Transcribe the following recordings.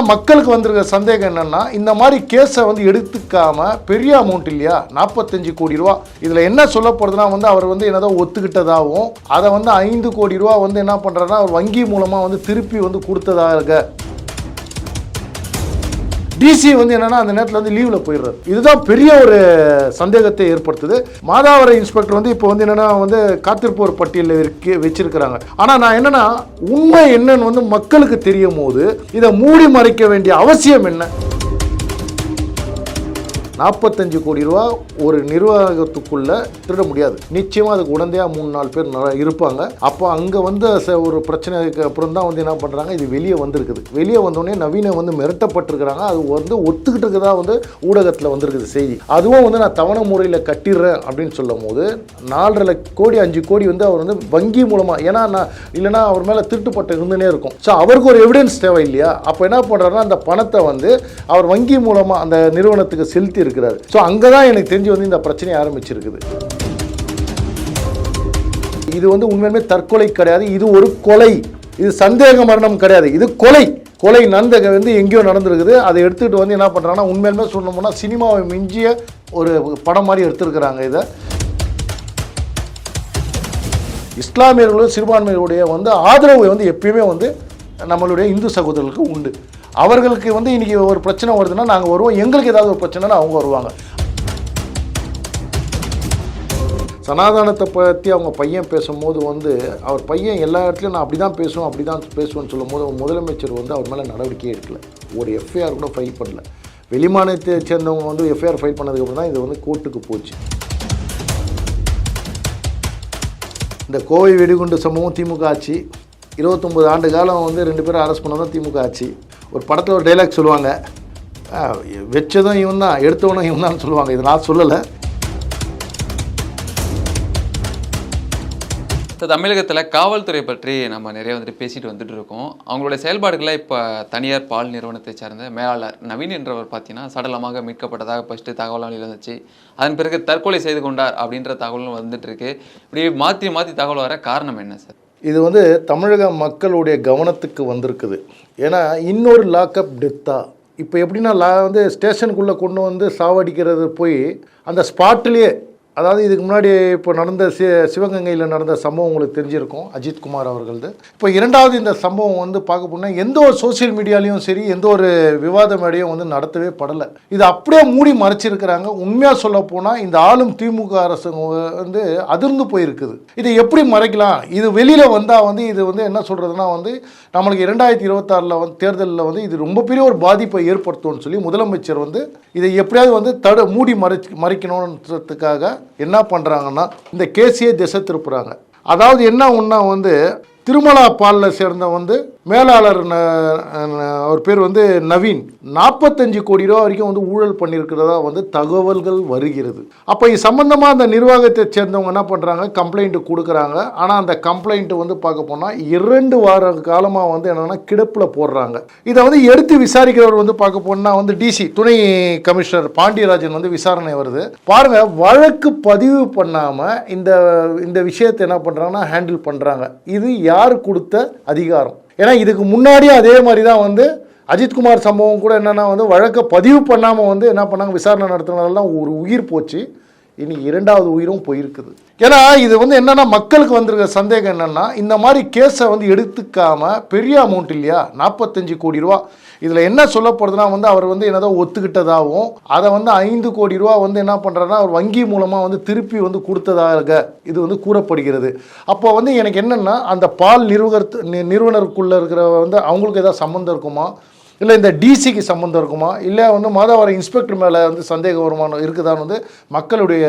ஆனால் மக்களுக்கு வந்திருக்க சந்தேகம் என்னென்னா இந்த மாதிரி கேஸை வந்து எடுத்துக்காம பெரிய அமௌண்ட் இல்லையா? நாற்பத்தஞ்சு கோடி ரூபா. இதில் என்ன சொல்லப்படுதுன்னா வந்து அவர் வந்து என்னதான் ஒத்துக்கிட்டதாகவும் அதை வந்து ஐந்து கோடி ரூபா வந்து என்ன பண்ணுறாருன்னா அவர் வங்கி மூலமாக வந்து திருப்பி வந்து கொடுத்ததாக இருக்க. டிசி வந்து என்னன்னா அந்த நேரத்தில் வந்து லீவில் போயிடுறாரு. இதுதான் பெரிய ஒரு சந்தேகத்தை ஏற்படுத்துது. மாதாவர இன்ஸ்பெக்டர் வந்து இப்போ வந்து என்னன்னா வந்து காத்திருப்போர் பட்டியலில் இருக்கு வச்சிருக்கிறாங்க. ஆனால் நான் என்னன்னா உண்மை என்னன்னு வந்து மக்களுக்கு தெரியும் போது இதை மூடி மறைக்க வேண்டிய அவசியம் என்ன? நாற்பத்தஞ்சு கோடி ரூபா ஒரு நிர்வாகத்துக்குள்ளே திருட முடியாது. நிச்சயமாக அதுக்கு உடந்தையாக மூணு நாலு பேர் இருப்பாங்க. அப்போ அங்கே வந்து ச- ஒரு பிரச்சனைக்கு அப்புறம் தான் வந்து என்ன பண்ணுறாங்க இது வெளியே வந்திருக்குது. வெளியே வந்தோடனே நவீன வந்து மிரட்டப்பட்டிருக்கிறாங்க. அது வந்து ஒத்துக்கிட்டு இருக்கதா வந்து ஊடகத்தில் வந்திருக்குது செய்தி. அதுவும் வந்து நான் தவணை முறையில் கட்டிடுறேன் அப்படின்னு சொல்லும் போது நாலரை கோடி அஞ்சு கோடி வந்து அவர் வந்து வங்கி மூலமாக ஏன்னா நான் இல்லைன்னா அவர் மேலே திருட்டுப்பட்ட இருந்துனே இருக்கும். ஸோ அவருக்கு ஒரு எவிடன்ஸ் தேவை இல்லையா அப்போ என்ன பண்ணுறாருன்னா அந்த பணத்தை வந்து அவர் வங்கி மூலமாக அந்த நிறுவனத்துக்கு செலுத்தி இருக்கிறார். ஸோ அங்கே தான் எனக்கு தெரிஞ்சு வந்து இந்த பிரச்சனை ஆரம்பிச்சிருக்குது. இது வந்து உண்மையுமே தற்கொலை கிடையாது. இது ஒரு கொலை. இது சந்தேக மரணம் கிடையாது. இது கொலை. கொலை நடந்த வந்து எங்கேயோ நடந்திருக்குது. அதை எடுத்துகிட்டு வந்து என்ன பண்ணுறாங்கன்னா உண்மையுமே சொல்லணும்னா சினிமாவை மிஞ்சிய ஒரு படம் மாதிரி எடுத்திருக்கிறாங்க இதை. இஸ்லாமியர்களும் சிறுபான்மையுடைய வந்து ஆதரவு வந்து எப்பயுமே வந்து நம்மளுடைய இந்து சகோதரர்களுக்கு உண்டு. அவர்களுக்கு வந்து இன்றைக்கி ஒரு பிரச்சனை வருதுன்னா நாங்கள் வருவோம். எங்களுக்கு ஏதாவது ஒரு பிரச்சனைனா அவங்க வருவாங்க. சனாதானத்தை பற்றி அவங்க பையன் பேசும்போது வந்து அவர் பையன் எல்லா இடத்துலையும் நான் அப்படி தான் பேசுவோம் அப்படி தான் பேசுவேன்னு சொல்லும்போது முதலமைச்சர் வந்து அவர் மேலே நடவடிக்கையே எடுக்கல. ஒரு எஃப்ஐஆர் கூட ஃபைல் பண்ணல. வெளிமாநிலத்தை சேர்ந்தவங்க வந்து எஃப்ஐஆர் ஃபைல் பண்ணதுக்கப்புறம் தான் இது வந்து கோர்ட்டுக்கு போச்சு. இந்த கோவை வெடிகுண்டு சம்பவம் திமுக ஆட்சி இருபத்தொம்பது ஆண்டு காலம் வந்து ரெண்டு பேரும் அரெஸ்ட் பண்ணதும் திமுக ஆட்சி ஒரு படத்தில் ஒரு டைலாக் சொல்லுவாங்க. வச்சதும் இவன் தான் எடுத்தவனும் இவன் தான் சொல்லுவாங்க. இது நான் சொல்லலை. இப்போ தமிழகத்தில் காவல்துறை பற்றி நம்ம நிறைய வந்துட்டு பேசிட்டு வந்துட்டு இருக்கோம். அவங்களுடைய செயல்பாடுகளை இப்போ தனியார் பால் நிறுவனத்தை சார்ந்த மேலாளர் நவீன் என்றவர் பார்த்தீங்கன்னா சடலமாக மீட்கப்பட்டதாக ஃபஸ்ட்டு தகவல் வந்துச்சு அதன் பிறகு தற்கொலை செய்து கொண்டார் அப்படின்ற தகவலும் வந்துட்டு இருக்கு. இப்படி மாற்றி மாற்றி தகவல் வர காரணம் என்ன சார்? இது வந்து தமிழக மக்களுடைய கவனத்துக்கு வந்திருக்குது. ஏன்னா இன்னொரு லாக்அப் டெத்தா இப்போ எப்படின்னா லா வந்து ஸ்டேஷனுக்குள்ளே கொண்டு வந்து சாவடிக்கிறது போய் அந்த ஸ்பாட்லேயே அதாவது இதுக்கு முன்னாடி இப்போ நடந்த சி சிவகங்கையில் நடந்த சம்பவம் உங்களுக்கு தெரிஞ்சிருக்கும் அஜித் குமார் அவர்களது. இப்போ இரண்டாவது இந்த சம்பவம் வந்து பார்க்க போனால் எந்த ஒரு சோஷியல் மீடியாலையும் சரி எந்த ஒரு விவாத மேடையும் வந்து நடத்தவே படலை. இது அப்படியே மூடி மறைச்சிருக்கிறாங்க. உண்மையாக சொல்ல போனால் இந்த ஆளும் திமுக அரசு வந்து அதிர்ந்து போயிருக்குது. இதை எப்படி மறைக்கலாம்? இது வெளியில் வந்தால் வந்து இது வந்து என்ன சொல்கிறதுனா வந்து நம்மளுக்கு இரண்டாயிரத்தி இருபத்தாறில் வந்து தேர்தலில் வந்து இது ரொம்ப பெரிய ஒரு பாதிப்பை ஏற்படுத்தும்னு சொல்லி முதலமைச்சர் வந்து இதை எப்படியாவது வந்து தடு மூடி மறைச்சு மறைக்கணுன்றதுக்காக என்ன பண்ணுறாங்கன்னா இந்த கேஸையே திசை திருப்புறாங்க. அதாவது என்ன ஒன்றா வந்து திருமலா பாலில் சேர்ந்த வந்து மேலாளர் அவர் பேர் வந்து நவீன். நாற்பத்தஞ்சு கோடி ரூபா வரைக்கும் வந்து ஊழல் பண்ணியிருக்கிறதா வந்து தகவல்கள் வருகிறது. அப்போ இது சம்மந்தமாக அந்த நிர்வாகத்தை சேர்ந்தவங்க என்ன பண்ணுறாங்க கம்ப்ளைண்ட்டு கொடுக்குறாங்க. ஆனால் அந்த கம்ப்ளைண்ட்டு வந்து பார்க்க போனால் இரண்டு வார காலமாக வந்து என்னென்னா கிடப்பில் போடுறாங்க. இதை வந்து எடுத்து விசாரிக்கிறவர் வந்து பார்க்க போனால் வந்து டிசி துணை கமிஷனர் பாண்டியராஜன் வந்து விசாரணை வருது. பாருங்கள் வழக்கு பதிவு பண்ணாமல் இந்த இந்த விஷயத்தை என்ன பண்ணுறாங்கன்னா ஹேண்டில் பண்ணுறாங்க இது யார் கொடுத்த அதிகாரம்? ஏன்னா இதுக்கு முன்னாடியும் அதே மாதிரி தான் வந்து அஜித்குமார் சம்பவம் கூட என்னென்னா வந்து வழக்கை பதிவு பண்ணாமல் வந்து என்ன பண்ணாங்க? விசாரணை நடத்தினதெல்லாம் ஒரு உயிர் போச்சு. இன்னைக்கு இரண்டாவது உயிரும் போயிருக்குது. ஏன்னா இது வந்து என்னன்னா மக்களுக்கு வந்திருக்க சந்தேகம் என்னன்னா இந்த மாதிரி கேஸை வந்து எடுத்துக்காம பெரிய அமௌண்ட் இல்லையா? நாற்பத்தஞ்சு கோடி ரூபா. இதில் என்ன சொல்லப்படுதுன்னா வந்து அவர் வந்து என்னதோ ஒத்துக்கிட்டதாகவும் அதை வந்து ஐந்து கோடி ரூபா வந்து என்ன பண்ணுறாருன்னா அவர் வங்கி மூலமாக வந்து திருப்பி வந்து கொடுத்ததாக இது வந்து கூறப்படுகிறது. அப்போ வந்து எனக்கு என்னென்னா அந்த பால் நிறுவனத்து நி- நிறுவனருக்குள்ளே இருக்கிற வந்து அவங்களுக்கு ஏதாவது சம்மந்தம் இருக்குமா? இல்லை இந்த டிசிக்கு சம்மந்தம் இருக்குமா? இல்லை வந்து மாதாவரம் இன்ஸ்பெக்டர் மேலே வந்து சந்தேக வருமானம் இருக்குதான்னு வந்து மக்களுடைய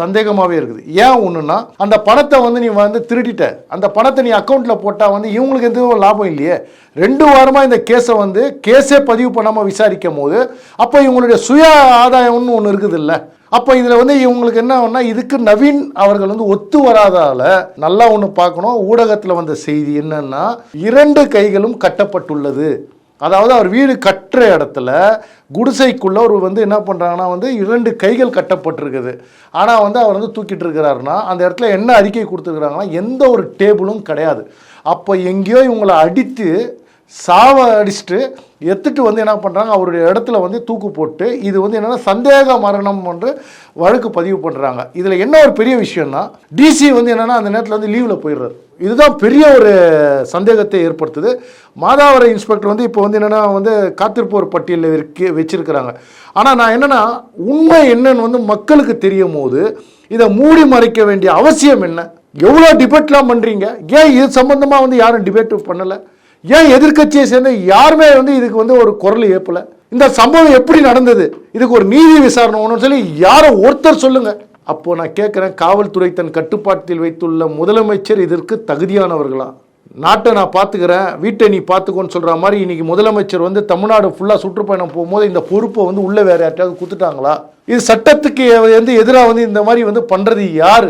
சந்தேகமாகவே இருக்குது. ஏன் ஒன்றுன்னா அந்த பணத்தை வந்து நீ வந்து திருடிட்ட. அந்த பணத்தை நீ அக்கௌண்ட்டில் போட்டால் வந்து இவங்களுக்கு எதுவும் லாபம் இல்லையே. ரெண்டு வாரமாக இந்த கேஸை வந்து கேஸே பதிவு பண்ணாமல் விசாரிக்கும் போது அப்போ இவங்களுடைய சுய ஆதாயம்னு ஒன்று இருக்குது இல்லை அப்போ இதில் வந்து இவங்களுக்கு என்ன ஆகும்னா இதுக்கு நவீன் அவர்கள் வந்து ஒத்து வராதால நல்லா ஒன்று பார்க்கணும். ஊடகத்தில் வந்த செய்தி என்னன்னா இரண்டு கைகளும் கட்டப்பட்டுள்ளது. அதாவது அவர் வீடு கட்டுற இடத்துல குடிசைக்குள்ள ஒரு வந்து என்ன பண்ணுறாங்கன்னா வந்து இரண்டு கைகள் கட்டப்பட்டிருக்குது. ஆனால் வந்து அவர் வந்து தூக்கிட்டு இருக்கிறாருன்னா அந்த இடத்துல என்ன அறிக்கை கொடுத்துருக்குறாங்கன்னா எந்த ஒரு டேபிளும் கிடையாது. அப்போ எங்கேயோ இவங்களை அடித்து சாவ அடிச்சுட்டு எடுத்துட்டு வந்து என்ன பண்ணுறாங்க அவருடைய இடத்துல வந்து தூக்கு போட்டு இது வந்து என்னென்னா சந்தேக மரணம் என்று வழக்கு பதிவு பண்ணுறாங்க இதில் என்ன ஒரு பெரிய விஷயம்னா டிசி வந்து என்னென்னா அந்த நேரத்தில் வந்து லீவில் போயிடுறாரு. இதுதான் பெரிய ஒரு சந்தேகத்தை ஏற்படுத்துது. மாதாவர இன்ஸ்பெக்டர் வந்து இப்போ வந்து என்னென்னா வந்து காத்திருப்போர் பட்டியலில் இருக்க வச்சுருக்கிறாங்க. ஆனால் நான் என்னென்னா உண்மை என்னன்னு வந்து மக்களுக்கு தெரியும் போது இதை மூடி மறைக்க வேண்டிய அவசியம் என்ன? எவ்வளோ டிபேட்லாம் பண்ணுறீங்க ஏன் இது சம்மந்தமாக வந்து யாரும் டிபேட் பண்ணலை? ஏன் எதிர்க்கட்சியை சேர்ந்த யாருமே வந்து இதுக்கு வந்து ஒரு குரல் ஏற்பல இந்த சம்பவம் எப்படி நடந்தது? இதுக்கு ஒரு நீதி விசாரணை ஒன்று சொல்லி யாரோ ஒருத்தர் சொல்லுங்க. அப்போ நான் கேட்குறேன் காவல்துறை தன் கட்டுப்பாட்டில் வைத்துள்ள முதலமைச்சர் இதற்கு தகுதியானவர்களா? நாட்டை நான் பார்த்துக்கிறேன் வீட்டை நீ பார்த்துக்கோன்னு சொல்கிற மாதிரி இன்றைக்கி முதலமைச்சர் வந்து தமிழ்நாடு ஃபுல்லாக சுற்றுப்பயணம் போகும்போது இந்த பொறுப்பை வந்து உள்ளே வேறு யார்ட்டையாவது கொடுத்துட்டாங்களா? இது சட்டத்துக்கு வந்து எதிராக வந்து இந்த மாதிரி வந்து பண்ணுறது யார்?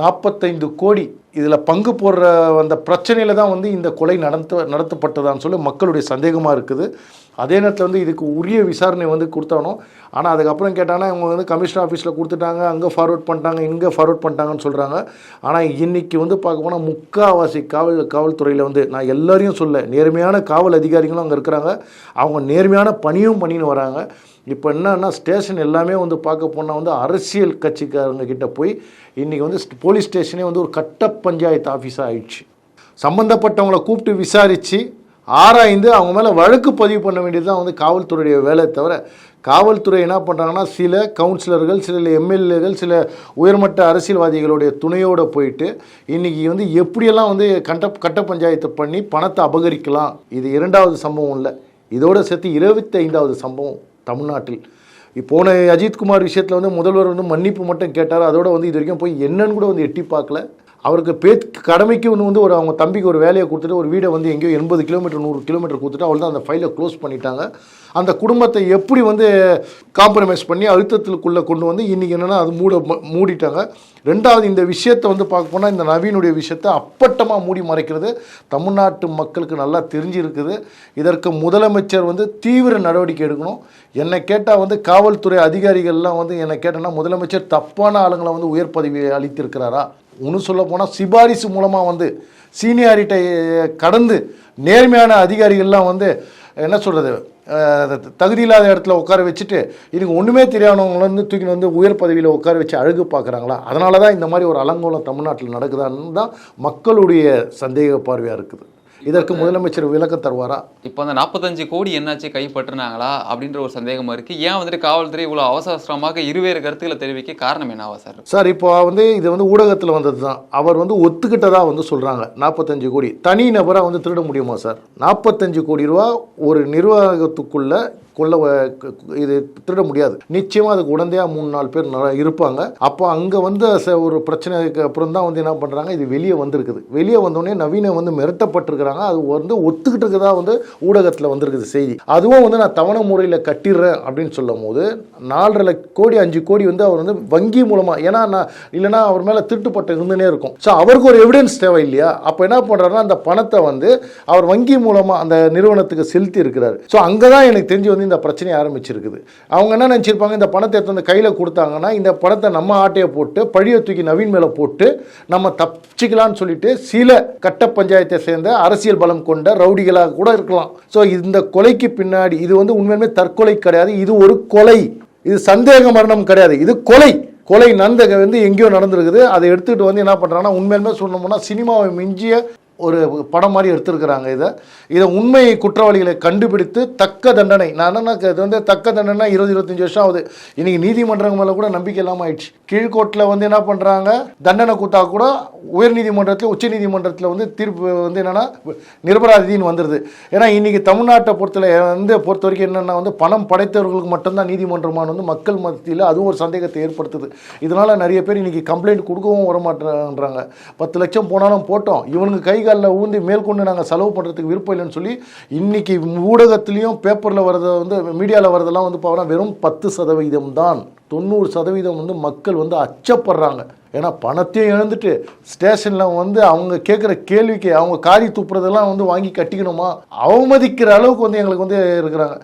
நாற்பத்தைந்து கோடி இதில் பங்கு போடுற அந்த பிரச்சனையில் தான் வந்து இந்த கொலை நடத்த நடத்தப்பட்டதான்னு சொல்லி மக்களுடைய சந்தேகமாக இருக்குது. அதே நேரத்தில் வந்து இதுக்கு உரிய விசாரணை வந்து கொடுத்தானோ ஆனால் அதுக்கப்புறம் கேட்டாங்கன்னா இவங்க வந்து கமிஷனர் ஆஃபீஸில் கொடுத்துட்டாங்க அங்கே ஃபார்வர்ட் பண்ணிட்டாங்க இங்கே ஃபார்வர்ட் பண்ணிட்டாங்கன்னு சொல்கிறாங்க ஆனால் இன்னைக்கு வந்து பார்க்க போனால் முக்காவாசி காவல் காவல்துறையில் வந்து நான் எல்லாரையும் சொல்ல நேர்மையான காவல் அதிகாரிகளும் அங்கே இருக்கிறாங்க. அவங்க நேர்மையான பணியும் பண்ணின்னு வராங்க. இப்போ என்னன்னா ஸ்டேஷன் எல்லாமே வந்து பார்க்க போனால் வந்து அரசியல் கட்சிக்காரங்க கிட்ட போய் இன்றைக்கி வந்து போலீஸ் ஸ்டேஷனே வந்து ஒரு கட்ட பஞ்சாயத்து ஆஃபீஸாக ஆயிடுச்சு. சம்மந்தப்பட்டவங்களை கூப்பிட்டு விசாரித்து ஆராய்ந்து அவங்க மேலே வழக்கு பதிவு பண்ண வேண்டியது தான் வந்து காவல்துறையுடைய வேலை தவிர காவல்துறை என்ன பண்ணுறாங்கன்னா சில கவுன்சிலர்கள் சில எம்எல்ஏகள் சில உயர்மட்ட அரசியல்வாதிகளுடைய துணையோடு போயிட்டு இன்றைக்கி வந்து எப்படியெல்லாம் வந்து கட்ட கட்ட பஞ்சாயத்து பண்ணி பணத்தை அபகரிக்கலாம்? இது இரண்டாவது சம்பவம் இல்லை. இதோடு சேர்த்து இருபத்தி ஐந்தாவது சம்பவம் தமிழ்நாட்டில். போன அஜித்குமார் விஷயத்தில் வந்து முதல்வர் வந்து மன்னிப்பு மட்டும் கேட்டார். அதோட வந்து இது வரைக்கும் போய் என்னன்னு கூட வந்து எட்டி பார்க்கல. அவருக்கு பேத் கடமைக்கு ஒன்று வந்து ஒரு அவங்க தம்பிக்கு ஒரு வேலையை கொடுத்துட்டு ஒரு வீடை வந்து எங்கேயோ எண்பது கிலோமீட்டர் நூறு கிலோமீட்டர் கொடுத்துட்டு அவள் தான் அந்த ஃபைலை க்ளோஸ் பண்ணிட்டாங்க. அந்த குடும்பத்தை எப்படி வந்து காம்ப்ரமைஸ் பண்ணி அழுத்தத்துக்குள்ளே கொண்டு வந்து இன்றைக்கி என்னென்னா அது மூட மூடிட்டாங்க. ரெண்டாவது இந்த விஷயத்தை வந்து பார்க்க போனால் இந்த நவீனுடைய விஷயத்தை அப்பட்டமாக மூடி மறைக்கிறது தமிழ்நாட்டு மக்களுக்கு நல்லா தெரிஞ்சிருக்குது. இதற்கு முதலமைச்சர் வந்து தீவிர நடவடிக்கை எடுக்கணும். என்னை கேட்டால் வந்து காவல்துறை அதிகாரிகள்லாம் வந்து என்னை கேட்டேன்னா முதலமைச்சர் தப்பான ஆளுங்களை வந்து உயர் பதவி அளித்திருக்கிறாரா? ஒன்று சொல்ல போனால் சிபாரிசு மூலமாக வந்து சீனியாரிட்டை கடந்து நேர்மையான அதிகாரிகள்லாம் வந்து என்ன சொல்கிறது தகுதி இல்லாத இடத்துல உட்கார வச்சுட்டு இதுக்கு ஒன்றுமே தெரியாதவங்கள வந்து தூக்கின்னு வந்து உயர் பதவியில் உட்கார வச்சு அழகு பார்க்குறாங்களா? அதனால தான் இந்த மாதிரி ஒரு அலங்கோலம் தமிழ்நாட்டில் நடக்குதான்னு தான் மக்களுடைய சந்தேக பார்வையாக இருக்குது. இதற்கு முதலமைச்சர் விளக்கம் தருவாரா? இப்போ அந்த நாற்பத்தஞ்சு கோடி என்னாச்சு கைப்பற்றினாங்களா அப்படின்ற ஒரு சந்தேகமா இருக்கு. ஏன் வந்துட்டு காவல்துறை இவ்வளோ அவசர அவசரமாக இருவேறு கருத்துக்களை தெரிவிக்க காரணம் என்னவா சார்? சார் இப்போ வந்து இது வந்து ஊடகத்தில் வந்தது தான் அவர் வந்து ஒத்துக்கிட்டதா வந்து சொல்கிறாங்க நாற்பத்தஞ்சு கோடி. தனி நபராக வந்து திருட முடியுமா சார்? நாற்பத்தஞ்சு கோடி ரூபா ஒரு நிர்வாகத்துக்குள்ள கொள்ள இது திருட முடியாது. நிச்சயமாக அதுக்கு உடந்தையாக மூணு நாலு பேர் இருப்பாங்க. அப்போ அங்கே வந்து ச- ஒரு பிரச்சனைக்கு அப்புறம் தான் வந்து என்ன பண்ணுறாங்க இது வெளியே வந்திருக்குது. வெளியே வந்தோடனே நவீன வந்து மிரட்டப்பட்டிருக்கிறாங்க. அது வந்து ஒத்துக்கிட்டு இருக்கதா வந்து ஊடகத்தில் வந்திருக்குது செய்தி. அதுவும் வந்து நான் தவணை முறையில் கட்டிடுறேன் அப்படின்னு சொல்லும் போது நாலரை கோடி அஞ்சு கோடி வந்து அவர் வந்து வங்கி மூலமாக ஏன்னா நான் இல்லைன்னா அவர் மேலே திருட்டுப்பட்ட இருந்துனே இருக்கும். ஸோ அவருக்கு ஒரு எவிடன்ஸ் தேவை இல்லையா அப்போ என்ன பண்ணுறாருன்னா அந்த பணத்தை வந்து அவர் வங்கி மூலமாக அந்த நிறுவனத்துக்கு செலுத்தி இருக்கிறார். ஸோ அங்கே தான் எனக்கு தெரிஞ்சு வந்து இந்த பிரச்சனை ஆரம்பிச்சிருக்குது. அவங்க என்ன நினச்சிருப்பாங்க? இந்த பணத்தை எடுத்து வந்து கையில் கொடுத்தாங்கன்னா இந்த பணத்தை நம்ம ஆட்டையை போட்டு பழியை தூக்கி நவீன் மேலே போட்டு நம்ம தப்பிச்சிக்கலாம்னு சொல்லிட்டு சில கட்ட பஞ்சாயத்தை சேர்ந்த அரசியல் பலம் கொண்ட ரவுடிகளாக கூட இருக்கலாம். ஸோ இந்த கொலைக்கு பின்னாடி இது வந்து உண்மையுமே தற்கொலை கிடையாது. இது ஒரு கொலை. இது சந்தேக மரணம் கிடையாது. இது கொலை. கொலை நடந்த வந்து எங்கேயோ நடந்திருக்குது. அதை எடுத்துகிட்டு வந்து என்ன பண்ணுறாங்கன்னா உண்மையிலுமே சொல்லணும்னா சினிமாவை மிஞ்சிய ஒரு படம் மாதிரி எடுத்திருக்கிறாங்க இதை. இதை உண்மை குற்றவாளிகளை கண்டுபிடித்து தக்க தண்டனை நான் என்ன இது வந்து தக்க தண்டனை இருபது இருபத்தஞ்சி வருஷம் ஆகுது. இன்னைக்கு நீதிமன்றங்கள் மேலே கூட நம்பிக்கை இல்லாமல் ஆயிடுச்சு. கீழ்கோட்டில் வந்து என்ன பண்ணுறாங்க தண்டனை கொடுத்தா கூட உயர்நீதிமன்றத்தில் உச்சநீதிமன்றத்தில் வந்து தீர்ப்பு வந்து என்னென்னா நிரபராதின்னு வந்துடுது ஏன்னா இன்றைக்கி தமிழ்நாட்டை பொறுத்தல வந்து பொறுத்த வரைக்கும் என்னென்னா வந்து பணம் படைத்தவர்களுக்கு மட்டும்தான் நீதிமன்றமான வந்து மக்கள் மத்தியில் அதுவும் ஒரு சந்தேகத்தை ஏற்படுத்துது. இதனால் நிறைய பேர் இன்றைக்கி கம்ப்ளைண்ட் கொடுக்கவும் வரமாட்டேன்றாங்க. பத்து லட்சம் போனாலும் போட்டோம். இவனுக்கு கை காலில் ஊந்தி மேற்கொண்டு நாங்கள் செலவு பண்ணுறதுக்கு விருப்பம் இல்லைன்னு சொல்லி இன்றைக்கி ஊடகத்துலேயும் பேப்பரில் வரதை வந்து மீடியாவில் வரதெல்லாம் வந்து பார்த்தா வெறும் பத்து சதவீதம் தான். தொண்ணூறு சதவீதம் வந்து மக்கள் வந்து அச்சப்படுறாங்க. ஏன்னா பணத்தையும் இழந்துட்டு ஸ்டேஷனில் வந்து அவங்க கேட்குற கேள்விக்கு அவங்க காரி துப்புறதெல்லாம் வந்து வாங்கி கட்டிக்கணுமா? அவமதிக்கிற அளவுக்கு வந்து எங்களுக்கு வந்து இருக்கிறாங்க.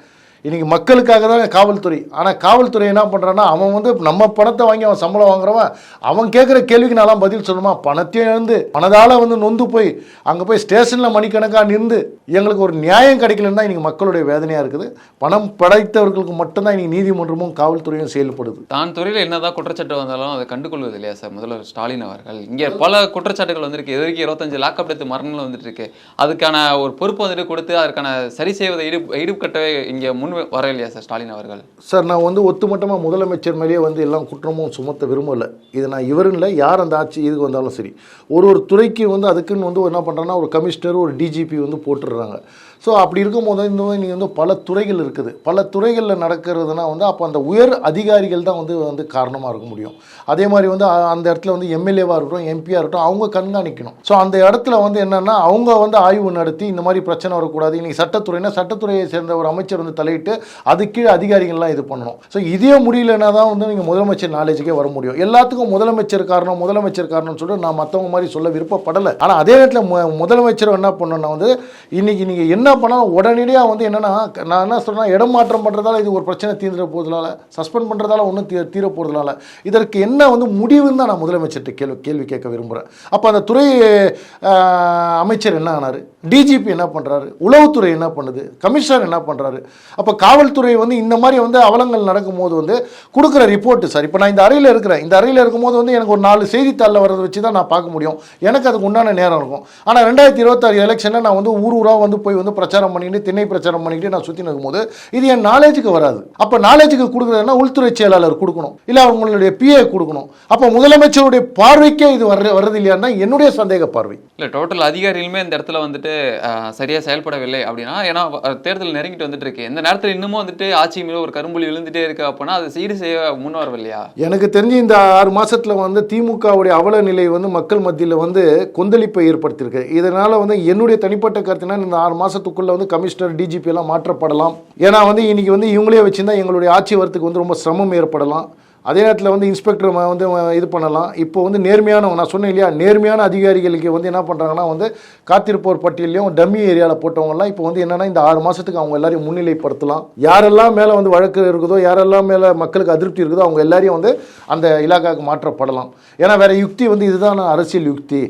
இன்றைக்கி மக்களுக்காக தான் காவல்துறை. ஆனால் காவல்துறை என்ன பண்ணுறான்னா அவன் வந்து நம்ம பணத்தை வாங்கி அவன் சம்பளம் வாங்குறவன் அவன் கேட்குற கேள்விக்கு நான்லாம் பதில் சொல்லணுமா? பணத்தையும் இழந்து மனதால் வந்து நொந்து போய் அங்கே போய் ஸ்டேஷனில் மணிக்கணக்காக நின்று எங்களுக்கு ஒரு நியாயம் கிடைக்கலன்னு தான் இன்றைக்கி மக்களுடைய வேதனையாக இருக்குது. பணம் படைத்தவர்களுக்கு மட்டும்தான் இன்றைக்கி நீதிமன்றமும் காவல்துறையும் செயல்படுது. தான் துறையில் என்னதான் குற்றச்சாட்டு வந்தாலும் அதை கண்டுகொள்வது இல்லையா சார்? முதல்வர் ஸ்டாலின் அவர்கள். இங்கே பல குற்றச்சாட்டுகள் வந்திருக்கு. இது வரைக்கும் இருபத்தஞ்சு லாக்அப் எடுத்து மரணங்கள் வந்துட்டு இருக்கு. அதுக்கான ஒரு பொறுப்பு வந்துட்டு கொடுத்து அதுக்கான சரி செய்வதை ஈடு ஈடுபட்டவே இங்கே முன் வர இல்லையா சார் ஸ்டாலின் அவர்கள்? சார் நான் வந்து ஒத்துமட்டமாக முதலமைச்சர் மேலேயே வந்து எல்லாம் குற்றமும் சுமத்த விரும்பலை. இது நான் இவருன்னு இல்லை யார் அந்த ஆட்சி இதுக்கு வந்தாலும் சரி. ஒரு ஒரு துறைக்கு வந்து அதுக்குன்னு வந்து என்ன பண்ணுறாங்கன்னா ஒரு கமிஷனர் ஒரு டிஜிபி வந்து போட்டுடுறாங்க. ஸோ அப்படி இருக்கும்போது இந்த மாதிரி நீங்கள் வந்து பல துறைகள் இருக்குது. பல துறைகளில் நடக்கிறதுனா வந்து அப்போ அந்த உயர் அதிகாரிகள் தான் வந்து வந்து காரணமாக இருக்க முடியும். அதே மாதிரி வந்து அந்த இடத்துல வந்து எம்எல்ஏவாக இருக்கட்டும் எம்பியாக இருக்கட்டும் அவங்க கண்காணிக்கணும். ஸோ அந்த இடத்துல வந்து என்னென்னா அவங்க வந்து ஆய்வு நடத்தி இந்த மாதிரி பிரச்சனை வரக்கூடாது. இன்றைக்கி சட்டத்துறைனா சட்டத்துறையை சேர்ந்த ஒரு அமைச்சர் வந்து தலையிட்டு அது கீழே அதிகாரிகள்லாம் இது பண்ணணும். ஸோ இதே முடியலன்னா தான் வந்து நீங்கள் முதலமைச்சர் நாலேஜுக்கே வர முடியும். எல்லாத்துக்கும் முதலமைச்சர் காரணம் முதலமைச்சர் காரணம்னு சொல்லிட்டு நான் மற்றவங்க மாதிரி சொல்ல விருப்பப்படலை. ஆனால் அதே நேரத்தில் மு முதலமைச்சர் என்ன பண்ணணும்னா வந்து இன்னைக்கு நீங்கள் என்ன பண்ணாலும் உடனடியாக வந்து என்னென்னா நான் என்ன சொல்கிறேன் இடம் மாற்றம் பண்ணுறதால இது ஒரு பிரச்சனை தீர்ந்துட போகிறதுனால சஸ்பெண்ட் பண்ணுறதால ஒன்றும் தீ தீர போகிறதுனால இதற்கு என்ன வந்து முடிவுன்னு தான் நான் முதலமைச்சர்கிட்ட கேள்வி கேள்வி கேட்க விரும்புகிறேன் அப்போ அந்த துறை அமைச்சர் என்ன ஆனார்? டிஜிபி என்ன பண்ணுறாரு உளவுத்துறை என்ன பண்ணுது? கமிஷனர் என்ன பண்ணுறாரு அப்போ காவல்துறை வந்து இந்த மாதிரி வந்து அவலங்கள் நடக்கும்போது வந்து கொடுக்குற ரிப்போர்ட்டு சார். இப்போ நான் இந்த அறையில் இருக்கிறேன். இந்த அறையில் இருக்கும்போது வந்து எனக்கு ஒரு நாலு செய்தித்தாளில் வரதை வச்சு தான் நான் பார்க்க முடியும். எனக்கு அதுக்கு உண்டான நேரம் இருக்கும். ஆனால் ரெண்டாயிரத்தி இருபத்தாறு எலெக்ஷனில் நான் வந்து ஊர் ஊராக வந்து போய் வந்து பிரச்சாரம் பண்ணிக்கிட்டு திண்ணை பிரச்சாரம் பண்ணிக்கிட்டு நான் சுற்றி இருக்கும்போது இது என் நாலேஜுக்கு வராது. அப்போ நாலேஜுக்கு கொடுக்குறதுனா உள்துறை செயலாளர் கொடுக்கணும். இல்லை அவங்களுடைய பிஏ கொடுக்கணும். அப்போ முதலமைச்சருடைய பார்வைக்கே இது வர வர்றது இல்லையான்னா என்னுடைய சந்தேக பார்வை. இல்லை டோட்டல் அதிகாரிகளுமே இந்த இடத்துல வந்துட்டு சரியாக செயல்படவில்லை அப்படின்னா ஏன்னா தேர்தல் நெருங்கிட்டு வந்துட்டு இருக்கு இந்த நேரத்தில் இன்னமும் வந்துட்டு ஆட்சி மேலே ஒரு கரும்புலி விழுந்துட்டே இருக்கு அப்படின்னா அதை சீடு செய்ய முன் வரவில்லையா? எனக்கு தெரிஞ்சு இந்த ஆறு மாசத்துல வந்து திமுகவுடைய அவல நிலை வந்து மக்கள் மத்தியில் வந்து கொந்தளிப்பை ஏற்படுத்தியிருக்கு. இதனால வந்து என்னுடைய தனிப்பட்ட கருத்துனா இந்த ஆறு மாசத்துக்குள்ள வந்து கமிஷனர் டிஜிபி எல்லாம் மாற்றப்படலாம். ஏன்னா வந்து இன்னைக்கு வந்து இவங்களே வச்சிருந்தா எங்களுடைய ஆட்சி வரத்துக்கு வந்து ரொம்ப சிரமம் ஏற்படலாம். அதே நேரத்தில் வந்து இன்ஸ்பெக்டர் வந்து இது பண்ணலாம். இப்போ வந்து நேர்மையான நான் சொன்னேன் இல்லையா நேர்மையான அதிகாரிகளுக்கு வந்து என்ன பண்ணுறாங்கன்னா வந்து காத்திருப்போர் பட்டியலையும் டம்மி ஏரியாவில் போட்டவங்கலாம் இப்போ வந்து என்னென்னா இந்த ஆறு மாதத்துக்கு அவங்க எல்லாரையும் முன்னிலைப்படுத்தலாம். யாரெல்லாம் மேலே வந்து வழக்கு இருக்குதோ யாரெல்லாம் மேலே மக்களுக்கு அதிருப்தி இருக்குதோ அவங்க எல்லாரையும் வந்து அந்த இலாக்காவுக்கு மாற்றப்படலாம். ஏன்னா வேறு யுக்தி வந்து இதுதான் அரசியல் யுக்தி.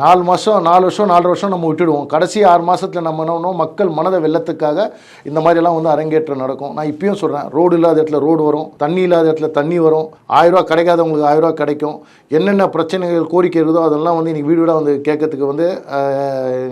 நாலு மாதம் நாலு வருஷம் நாலு வருஷம் நம்ம விட்டுடுவோம். கடைசி ஆறு மாதத்தில் நம்ம என்ன பண்ணுவோம்? மக்கள் மனதை வெள்ளத்துக்காக இந்த மாதிரிலாம் வந்து அரங்கேற்றம் நடக்கும். நான் இப்பயும் சொல்கிறேன் ரோடு இல்லாத இடத்துல ரோடு வரும் தண்ணி இல்லாத இடத்துல தண்ணி வரும். ஆயிரரூவா கிடைக்காதவங்களுக்கு ஆயிரரூவா கிடைக்கும். என்னென்ன பிரச்சனைகள் கோரிக்கை இருக்குதோ அதெல்லாம் வந்து இன்றைக்கி வீடு வீடாக வந்து கேட்கறதுக்கு வந்து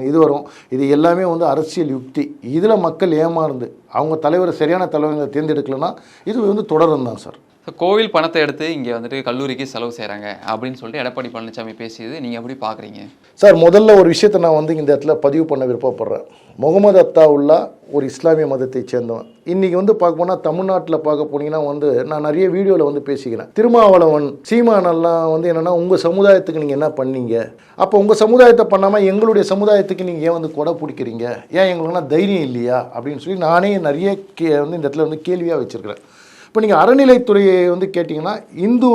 இது வரும். இது எல்லாமே வந்து அரசியல் யுக்தி. இதில் மக்கள் ஏமாறுந்து அவங்க தலைவரை சரியான தலைவர்களை தேர்ந்தெடுக்கலன்னா இது வந்து தொடரும் தான் சார். ஸோ கோவில் பணத்தை எடுத்து இங்கே வந்துட்டு கல்லூரிக்கு செலவு செய்கிறாங்க அப்படின்னு சொல்லிட்டு எடப்பாடி பழனிசாமி பேசியது நீங்கள் எப்படி பார்க்குறீங்க சார் முதல்ல ஒரு விஷயத்தை நான் வந்து இந்த இடத்துல பதிவு பண்ண விருப்பப்படுறேன். முகமது அத்தாவுல்லா ஒரு இஸ்லாமிய மதத்தை சேர்ந்தவன். இன்னைக்கு வந்து பார்க்க போனால் தமிழ்நாட்டில் பார்க்க போனீங்கன்னா வந்து நான் நிறைய வீடியோவில் வந்து பேசிக்கிறேன். திருமாவளவன் சீமானெல்லாம் வந்து என்னென்னா உங்கள் சமுதாயத்துக்கு நீங்கள் என்ன பண்ணீங்க? அப்போ உங்கள் சமுதாயத்தை பண்ணாமல் எங்களுடைய சமுதாயத்துக்கு நீங்கள் ஏன் வந்து கொடை பிடிக்கிறீங்க? ஏன் எங்களுக்குலாம் தைரியம் இல்லையா? அப்படின்னு சொல்லி நானே நிறைய கே வந்து இந்த இடத்துல வந்து கேள்வியாக வச்சுருக்கிறேன். இப்போ நீங்கள் அறநிலைத்துறையை வந்து கேட்டிங்கன்னா இந்து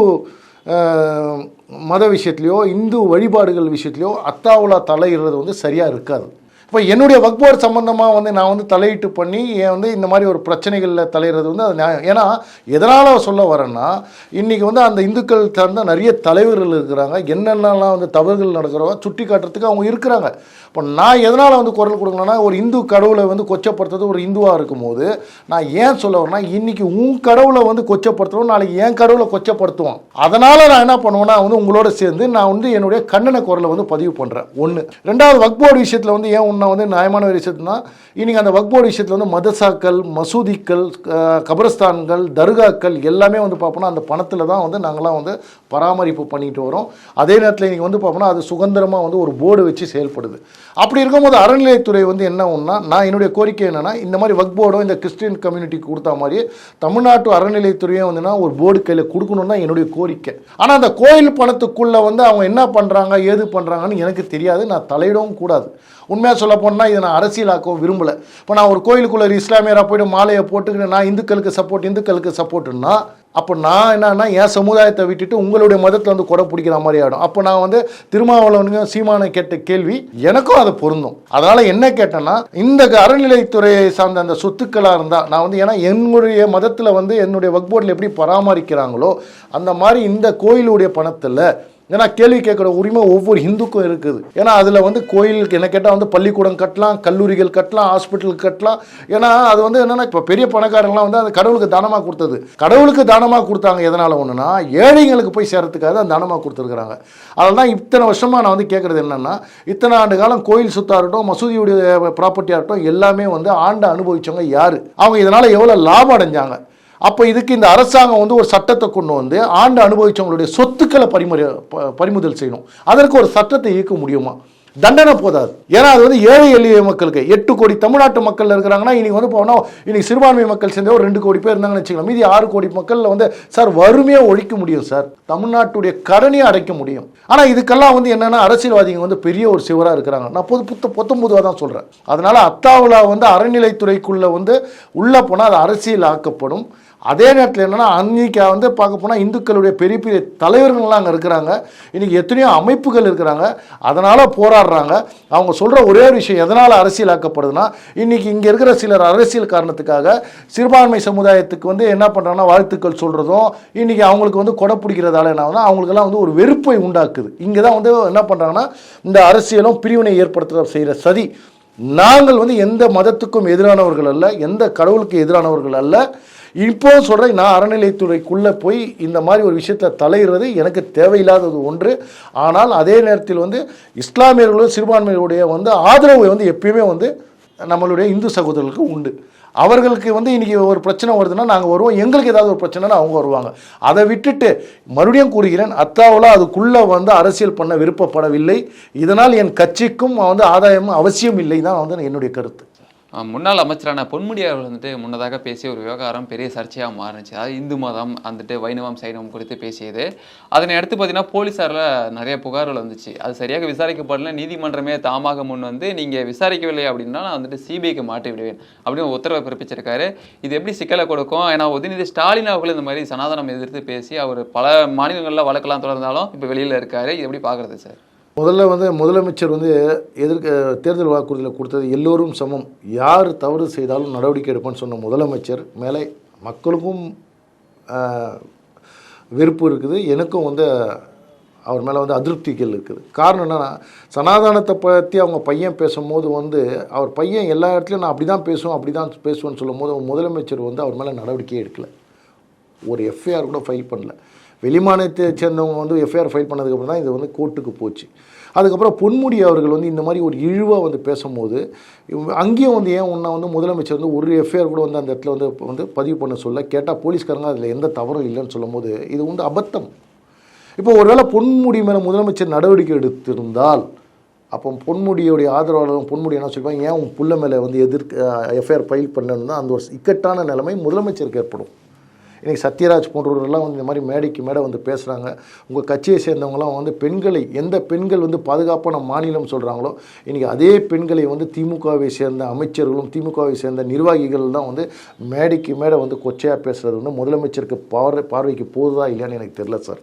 மத விஷயத்துலையோ இந்து வழிபாடுகள் விஷயத்துலையோ அத்தாவுலா தலையிடுறது வந்து சரியாக இருக்காது. இப்போ என்னுடைய வக்போர்ட் சம்மந்தமாக வந்து நான் வந்து தலையிட்டு பண்ணி ஏன் வந்து இந்த மாதிரி ஒரு பிரச்சனைகளில் தலையிறது வந்து அது நியாயம். ஏன்னா எதனால் சொல்ல வரேன்னா இன்றைக்கி வந்து அந்த இந்துக்கள் சார்ந்த நிறைய தலைவர்கள் இருக்கிறாங்க. என்னென்னலாம் வந்து தவறுகள் நடக்கிறோ சுட்டி காட்டுறதுக்கு அவங்க இருக்கிறாங்க. இப்போ நான் எதனால் வந்து குரல் கொடுக்கணும்னா ஒரு இந்து கடவுளை வந்து கொச்சப்படுத்துறது ஒரு இந்துவாக இருக்கும்போது நான் ஏன் சொல்ல வரேன்னா இன்றைக்கி உன் கடவுளை வந்து கொச்சப்படுத்துறோம் நாளைக்கு என் கடவுளை கொச்சப்படுத்துவோம். அதனால் நான் என்ன பண்ணுவேன்னா வந்து உங்களோட சேர்ந்து நான் வந்து என்னுடைய கண்டன குரலை வந்து பதிவு பண்ணுறேன் ஒன்று ரெண்டாவது வக்போர்டு விஷயத்தில் வந்து ஏன் உன்னை வந்து நியாயமான ஒரு விஷயத்துனா இன்றைக்கி அந்த வக்போர்டு விஷயத்தில் வந்து மதசாக்கள் மசூதிக்கள் கபரஸ்தான்கள் தர்காக்கள் எல்லாமே வந்து பார்ப்போம்னா அந்த பணத்தில் தான் வந்து நாங்களாம் வந்து பராமரிப்பு பண்ணிட்டு வரோம். அதே நேரத்தில் இன்றைக்கி வந்து பார்ப்போம்னா அது சுதந்திரமாக வந்து ஒரு போர்டு வச்சு செயல்படுது. அப்படி இருக்கும்போது அறநிலையத்துறை வந்து என்ன ஒன்றா நான் என்னுடைய கோரிக்கை என்னென்னா இந்த மாதிரி வக் போர்டும் இந்த கிறிஸ்டியன் கம்யூனிட்டிக்கு கொடுத்த மாதிரி தமிழ்நாட்டு அறநிலையத்துறையும் வந்துன்னா ஒரு போர்டு கையில் கொடுக்கணும் தான் என்னுடைய கோரிக்கை. ஆனால் அந்த கோயில் பணத்துக்குள்ளே வந்து அவங்க என்ன பண்ணுறாங்க ஏது பண்ணுறாங்கன்னு எனக்கு தெரியாது நான் தலையிடவும் கூடாது. உண்மையாக சொல்ல போனால் இதை நான் அரசியலாக்கவும் விரும்பலை. இப்போ நான் ஒரு கோயிலுக்குள்ள ஒரு இஸ்லாமியராக போய்ட்டு மாலையை போட்டுக்கிட்டு நான் இந்துக்களுக்கு சப்போர்ட் இந்துக்களுக்கு சப்போர்ட்டுன்னா அப்போ நான் என்னன்னா என் சமுதாயத்தை விட்டுட்டு உங்களுடைய மதத்தில் வந்து கொடை பிடிக்கிற மாதிரி ஆகிடும் அப்போ நான் வந்து திருமாவளவனுங்க சீமானை கேட்ட கேள்வி எனக்கும் அது பொருந்தும். அதனால் என்ன கேட்டேன்னா இந்த அறநிலைத்துறையை சார்ந்த அந்த சொத்துக்களாக இருந்தால் நான் வந்து ஏன்னா என்னுடைய மதத்தில் வந்து என்னுடைய வக்போர்டில் எப்படி பராமரிக்கிறாங்களோ அந்த மாதிரி இந்த கோயிலுடைய பணத்தில் ஏன்னா கேள்வி கேட்குற உரிமை ஒவ்வொரு ஹிந்துக்கும் இருக்குது. ஏன்னா அதில் வந்து கோயிலுக்கு என்ன கேட்டால் வந்து பள்ளிக்கூடம் கட்டலாம் கல்லூரிகள் கட்டலாம் ஹாஸ்பிட்டல் கட்டலாம். ஏன்னா அது வந்து என்னென்னா இப்போ பெரிய பணக்காரங்களாம் வந்து அது கடவுளுக்கு தானமாக கொடுத்தது. கடவுளுக்கு தானமாக கொடுத்தாங்க எதனால் ஒன்றுனா ஏழைங்களுக்கு போய் சேரத்துக்காக தான் தானமாக கொடுத்துருக்குறாங்க. அதனால தான் இத்தனை வருஷமாக நான் வந்து கேட்குறது என்னென்னா இத்தனை ஆண்டு காலம் கோயில் சுத்தாக இருக்கட்டும் மசூதியுடைய ப்ராப்பர்ட்டியாக இருக்கட்டும் எல்லாமே வந்து ஆண்டு அனுபவித்தவங்க யார்? அவங்க இதனால் எவ்வளோ லாபம் அடைஞ்சாங்க? அப்போ இதுக்கு இந்த அரசாங்கம் வந்து ஒரு சட்டத்தை கொண்டு வந்து ஆண்டு அனுபவித்தவங்களுடைய சொத்துக்களை பறிமுறை பறிமுதல் செய்யணும். அதற்கு ஒரு சட்டத்தை இயக்க முடியுமா? தண்டனை போதாது. ஏன்னா அது வந்து ஏழை எளிய மக்களுக்கு. எட்டு கோடி தமிழ்நாட்டு மக்கள் இருக்கிறாங்கன்னா இன்னைக்கு வந்து போனால் இன்னைக்கு சிறுபான்மை மக்கள் சேர்ந்த ஒரு ரெண்டு கோடி பேர் இருந்தாங்கன்னு வச்சுக்கலாம் மீதி ஆறு கோடி மக்களில் வந்து சார் வறுமையாக ஒழிக்க முடியும் சார். தமிழ்நாட்டுடைய கடனையை அடைக்க முடியும். ஆனால் இதுக்கெல்லாம் வந்து என்னென்னா அரசியல்வாதிகள் வந்து பெரிய ஒரு சிவராக இருக்கிறாங்க. நான் பொது புத்த பொத்தம்பதுவாக தான் சொல்கிறேன் அதனால் அத்தாவுலா வந்து அறநிலைத்துறைக்குள்ளே வந்து உள்ளே போனால் அது அரசியல் ஆக்கப்படும் அதே நேரத்தில் என்னென்னா அன்னைக்கு வந்து பார்க்க போனால் இந்துக்களுடைய பெரிய பெரிய தலைவர்கள்லாம் அங்கே இருக்கிறாங்க. இன்றைக்கி எத்தனையோ அமைப்புகள் இருக்கிறாங்க. அதனால் போராடுறாங்க. அவங்க சொல்கிற ஒரே ஒரு விஷயம் எதனால் அரசியலாக்கப்படுதுன்னா இன்றைக்கி இங்கே இருக்கிற சிலர் அரசியல் காரணத்துக்காக சிறுபான்மை சமுதாயத்துக்கு வந்து என்ன பண்ணுறாங்கன்னா வாழ்த்துக்கள் சொல்கிறதும் இன்றைக்கி அவங்களுக்கு வந்து கொடை பிடிக்கிறதால என்ன ஆகுதுன்னா அவங்களுக்கெல்லாம் வந்து ஒரு வெறுப்பை உண்டாக்குது. இங்கே தான் வந்து என்ன பண்ணுறாங்கன்னா இந்த அரசியலும் பிரிவினை ஏற்படுத்துகிற செய்கிற சதி. நாங்கள் வந்து எந்த மதத்துக்கும் எதிரானவர்கள் அல்ல எந்த கடவுளுக்கு எதிரானவர்கள் அல்ல. இப்போ சொல்கிறேன் நான் அறநிலைத்துறைக்குள்ளே போய் இந்த மாதிரி ஒரு விஷயத்தில் தலையிடுறது எனக்கு தேவையில்லாதது ஒன்று. ஆனால் அதே நேரத்தில் வந்து இஸ்லாமியர்களும் சிறுபான்மையுடைய வந்து ஆதரவு வந்து எப்பயுமே வந்து நம்மளுடைய இந்து சகோதரர்களுக்கு உண்டு. அவர்களுக்கு வந்து இன்றைக்கி ஒரு பிரச்சனை வருதுன்னா நாங்கள் வருவோம். எங்களுக்கு ஏதாவது ஒரு பிரச்சனைனா அவங்க வருவாங்க. அதை விட்டுட்டு மறுபடியும் கூறுகிறேன் அத்தாவில் அதுக்குள்ளே வந்து அரசியல் பண்ண விருப்பப்படவில்லை. இதனால் என் கட்சிக்கும் வந்து ஆதாயமும் அவசியம் இல்லை தான் வந்து என்னுடைய கருத்து. முன்னாள் அமைச்சரான பொன்முடி அவர்கள் வந்துட்டு முன்னதாக பேசிய ஒரு விவகாரம் பெரிய சர்ச்சையாக மாறுனுச்சு. அதாவது இந்து மதம் வந்துட்டு வைணவம் சைனவம் குறித்து பேசியது. அதனை அடுத்து பார்த்தீங்கன்னா போலீஸாரில் நிறைய புகார்கள் வந்துச்சு. அது சரியாக விசாரிக்கப்படல. நீதிமன்றமே தாமாக முன் வந்து நீங்கள் விசாரிக்கவில்லை அப்படின்னா நான் வந்துட்டு சிபிஐக்கு மாட்டி விடுவேன் அப்படின்னு ஒரு உத்தரவை பிறப்பிச்சிருக்காரு. இது எப்படி சிக்கலை கொடுக்கும்? ஏன்னா உதயநிதி ஸ்டாலின் அவர்கள் இந்த மாதிரி சனாதனம் எதிர்த்து பேசி அவர் பல மாநிலங்களில் வழக்கெல்லாம் தொடர்ந்தாலும் இப்போ வெளியில் இருக்காரு. இது எப்படி பார்க்குறது சார்? முதல்ல வந்து முதலமைச்சர் வந்து எதிர்க்க தேர்தல் வாக்குறுதியில் கொடுத்தது எல்லோரும் சமம். யார் தவறு செய்தாலும் நடவடிக்கை எடுப்பேன்னு சொன்ன முதலமைச்சர் மேலே மக்களுக்கும் வெறுப்பு இருக்குது. எனக்கும் வந்து அவர் மேலே வந்து அதிருப்திகள் இருக்குது. காரணம் என்னன்னா சனாதானத்தை பற்றி அவங்க பையன் பேசும்போது வந்து அவர் பையன் எல்லா இடத்துலையும் நான் அப்படி தான் பேசுவோம் அப்படி தான் பேசுவேன்னு சொல்லும்போது முதலமைச்சர் வந்து அவர் மேலே நடவடிக்கையே எடுக்கலை. ஒரு எஃப்ஐஆர் கூட ஃபைல் பண்ணல. வெளிமாநிலத்தை சேர்ந்தவங்க வந்து எஃப்ஐஆர் ஃபைல் பண்ணதுக்கப்புறம் தான் இது வந்து கோர்ட்டுக்கு போச்சு. அதுக்கப்புறம் பொன்முடி அவர்கள் வந்து இந்த மாதிரி ஒரு இழிவாக வந்து பேசும்போது அங்கேயும் வந்து ஏன் ஒன்றா வந்து முதலமைச்சர் வந்து ஒரு எஃப்ஐஆர் கூட வந்து அந்த இடத்துல வந்து வந்து பதிவு பண்ண சொல்ல கேட்டால் போலீஸ்காரங்க அதில் எந்த தவறும் இல்லைன்னு சொல்லும்போது இது வந்து அபத்தம். இப்போ ஒருவேளை பொன்முடி மேலே முதலமைச்சர் நடவடிக்கை எடுத்திருந்தால் அப்போ பொன்முடியுடைய ஆதரவாளரும் பொன்முடி என்ன சொல்லுவாங்க? ஏன் உன் புள்ள மேலே வந்து எதிர்க்க எஃப்ஐஆர் ஃபைல் பண்ணணும்னா அந்த ஒரு இக்கட்டான நிலைமை முதலமைச்சருக்கு ஏற்படும். இன்றைக்கி சத்யராஜ் போன்றவர்கள்லாம் வந்து இந்த மாதிரி மேடைக்கு மேடை வந்து பேசுகிறாங்க உங்கள் கட்சியை சேர்ந்தவங்களாம் வந்து பெண்களை எந்த பெண்கள் வந்து பாதுகாப்பான மாநிலம் சொல்கிறாங்களோ இன்றைக்கி அதே பெண்களை வந்து திமுகவை சேர்ந்த அமைச்சர்களும் திமுகவை சேர்ந்த நிர்வாகிகள் தான் வந்து மேடைக்கு மேடை வந்து கொச்சையாக பேசுகிறது வந்து முதலமைச்சருக்கு பார்வை பார்வைக்கு போகுதா இல்லையான்னு எனக்கு தெரியல சார்.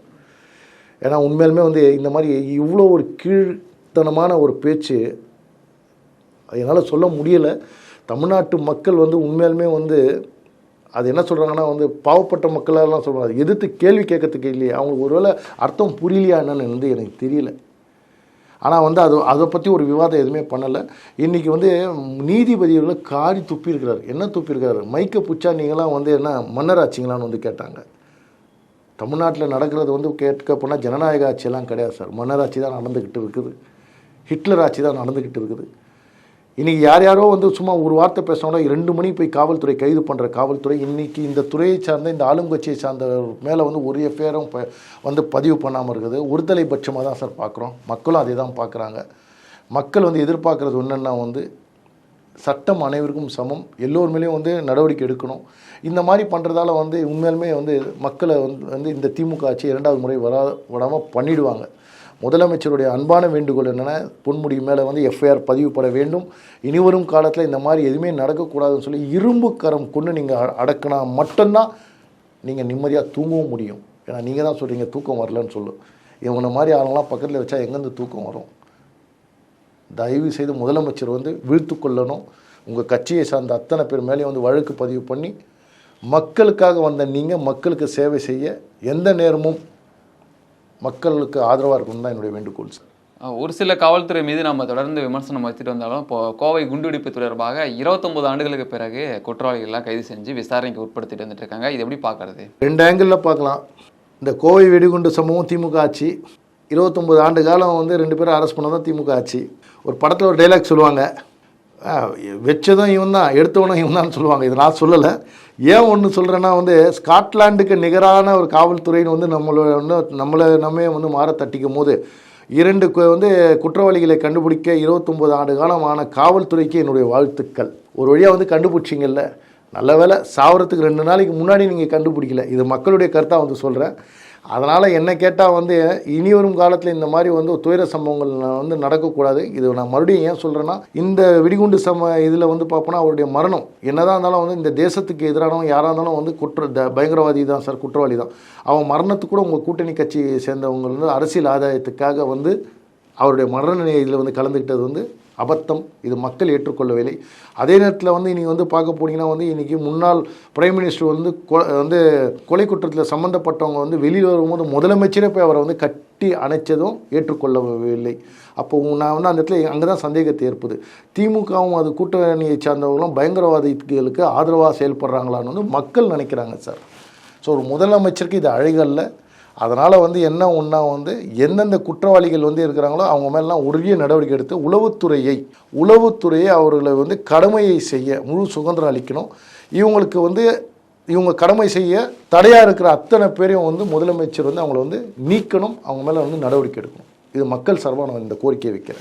ஏன்னா உண்மையிலுமே வந்து இந்த மாதிரி இவ்வளோ ஒரு கீழ்த்தனமான ஒரு பேச்சு என்னால் சொல்ல முடியலை. தமிழ்நாட்டு மக்கள் வந்து உண்மையாலுமே வந்து அது என்ன சொல்கிறாங்கன்னா வந்து பாவப்பட்ட மக்களெல்லாம் சொல்கிறாங்க எதிர்த்து கேள்வி கேட்கறதுக்கு இல்லையே. அவங்களுக்கு ஒருவேளை அர்த்தம் புரியலையா என்னன்னு வந்து எனக்கு தெரியல. ஆனால் வந்து அது அதை பற்றி ஒரு விவாதம் எதுவுமே பண்ணலை. இன்றைக்கி வந்து நீதிபதிகளை காரி துப்பியிருக்கிறார். என்ன துப்பியிருக்கிறாரு? மைக்க புச்சா நீங்களாம் வந்து என்ன மன்னராட்சிங்களான்னு வந்து கேட்டாங்க. தமிழ்நாட்டில் நடக்கிறது வந்து கேட்க போனால் ஜனநாயக ஆட்சியெல்லாம் கிடையாது சார். மன்னராட்சி தான் நடந்துக்கிட்டு இருக்குது. ஹிட்லர் ஆட்சி தான் நடந்துக்கிட்டு இருக்குது. இன்றைக்கி யார் யாரோ வந்து சும்மா ஒரு வார்த்தை பேசினோட ரெண்டு மணிக்கு போய் காவல்துறை கைது பண்ணுற காவல்துறை இன்றைக்கி இந்த துறையை சார்ந்த இந்த ஆளுங்கட்சியை சார்ந்த மேலே வந்து ஒரு எஃப்ஐஆரும் ப வந்து பதிவு பண்ணாமல் இருக்குது. ஒருதலை பட்சமாக தான் சார் பார்க்குறோம் மக்களும் அதே தான் பார்க்குறாங்க மக்கள் வந்து எதிர்பார்க்குறது என்னென்னா வந்து சட்டம் அனைவருக்கும் சமம். எல்லோர் மேலேயும் வந்து நடவடிக்கை எடுக்கணும். இந்த மாதிரி பண்ணுறதால வந்து உண்மையிலுமே வந்து மக்களை வந்து வந்து இந்த திமுக ஆட்சி இரண்டாவது முறை வரா விடாமல் பண்ணிடுவாங்க. முதலமைச்சருடைய அன்பான வேண்டுகோள் என்னென்னா பொன்முடி மேலே வந்து எஃப்ஐஆர் பதிவுப்பட வேண்டும். இனிவரும் காலத்தில் இந்த மாதிரி எதுவுமே நடக்கக்கூடாதுன்னு சொல்லி இரும்பு கரம் கொண்டு நீங்கள் அடக்கினா மட்டும்தான் நீங்கள் நிம்மதியாக தூங்கவும் முடியும். ஏன்னா நீங்கள் தான் சொல்கிறீங்க தூக்கம் வரலன்னு சொல்லு. இவனை மாதிரி ஆளுங்களாம் பக்கத்தில் வச்சா எங்கேருந்து தூக்கம் வரும்? தயவு செய்து முதலமைச்சர் வந்து வீழ்த்து கொள்ளணும். உங்கள் கட்சியை சார்ந்த அத்தனை பேர் மேலேயும் வந்து வழக்கு பதிவு பண்ணி மக்களுக்காக வந்த நீங்கள் மக்களுக்கு சேவை செய்ய எந்த நேரமும் மக்களுக்கு ஆதரவாக இருக்கணும் தான் என்னுடைய வேண்டுகோள் சார். ஒரு சில காவல்துறை மீது நம்ம தொடர்ந்து விமர்சனம் வச்சுட்டு வந்தாலும் இப்போ கோவை குண்டுவெடிப்பு தொடர்பாக இருபத்தொன்பது ஆண்டுகளுக்கு பிறகு குற்றவாளிகள்லாம் கைது செஞ்சு விசாரணைக்கு உட்படுத்திட்டு வந்துட்டு இருக்காங்க. இது எப்படி பார்க்கறது? ரெண்டு ஆங்கிளில் பார்க்கலாம். இந்த கோவை வெடிகுண்டு சம்பவம் திமுக ஆட்சி. இருபத்தொம்பது ஆண்டு காலம் வந்து ரெண்டு பேரும் அரெஸ்ட் பண்ணதான் திமுக ஆட்சி. ஒரு படத்தில் ஒரு டைலாக் சொல்லுவாங்க. வச்சதும் இவன் தான் எடுத்தவனும் இவன் தான் சொல்லுவாங்க. இது நான் சொல்லலை. ஏன் ஒன்று சொல்கிறேன்னா வந்து ஸ்காட்லாண்டுக்கு நிகரான ஒரு காவல்துறைன்னு வந்து நம்மளை வந்து நம்மளை நம்ம வந்து மாற தட்டிக்கும் போது இரண்டு வந்து குற்றவாளிகளை கண்டுபிடிக்க இருபத்தொம்பது ஆண்டு காலமான காவல்துறைக்கு என்னுடைய வாழ்த்துக்கள். ஒரு வழியாக வந்து கண்டுபிடிச்சிங்கல்ல. நல்ல வேளை சாவறதுக்கு ரெண்டு நாளைக்கு முன்னாடி நீங்கள் கண்டுபிடிக்கல. இது மக்களுடைய கருத்தாக வந்து சொல்கிறேன் அதனால் என்ன கேட்டால் வந்து இனி வரும் காலத்தில் இந்த மாதிரி வந்து துயர சம்பவங்கள் வந்து நடக்கக்கூடாது. இது நான் மறுபடியும் ஏன் சொல்கிறேன்னா இந்த வெடிகுண்டு சம இதில் வந்து பார்ப்போன்னா அவருடைய மரணம். என்னதான் இருந்தாலும் வந்து இந்த தேசத்துக்கு எதிரானவன் யாராக இருந்தாலும் வந்து குற்ற த- பயங்கரவாதி தான் சார் குற்றவாளி தான் அவன் மரணத்துக்கு கூட உங்கள் கூட்டணி கட்சியை சேர்ந்தவங்க வந்து அரசியல் ஆதாயத்துக்காக வந்து அவருடைய மரண இதில் வந்து கலந்துக்கிட்டது வந்து அபத்தம் இது மக்கள் ஏற்றுக்கொள்ளவில்லை. அதே நேரத்தில் வந்து இன்றைக்கி வந்து பார்க்க போனீங்கன்னா வந்து இன்றைக்கி முன்னாள் பிரைம் மினிஸ்டர் வந்து கொ- வந்து கொலை குற்றத்தில் சம்மந்தப்பட்டவங்க வந்து வெளியில் வரும்போது முதலமைச்சரே போய் அவரை வந்து கட்டி அணைச்சதும் ஏற்றுக்கொள்ளவில்லை. அப்போ நான் வந்து அந்த இடத்துல அங்கே தான் சந்தேகத்தை ஏற்புது திமுகவும் அது கூட்டணியை சார்ந்தவங்களும் பயங்கரவாதிகளுக்கு ஆதரவாக செயல்படுறாங்களான்னு வந்து மக்கள் நினைக்கிறாங்க சார். ஸோ ஒரு முதலமைச்சருக்கு இது அழகல்ல. அதனால் வந்து என்ன ஒன்றா வந்து எந்தெந்த குற்றவாளிகள் வந்து இருக்கிறாங்களோ அவங்க மேலாம் உரிய நடவடிக்கை எடுத்து உளவுத்துறையை உளவுத்துறையை அவர்களை வந்து கடமையை செய்ய முழு சுதந்திரம் அளிக்கணும். இவங்களுக்கு வந்து இவங்க கடமை செய்ய தடையாக இருக்கிற அத்தனை பேரையும் வந்து முதலமைச்சர் வந்து அவங்கள வந்து நீக்கணும் அவங்க மேலே வந்து நடவடிக்கை எடுக்கணும். இது மக்கள் சார்பாக நான் இந்த கோரிக்கையை வைக்கிறேன்.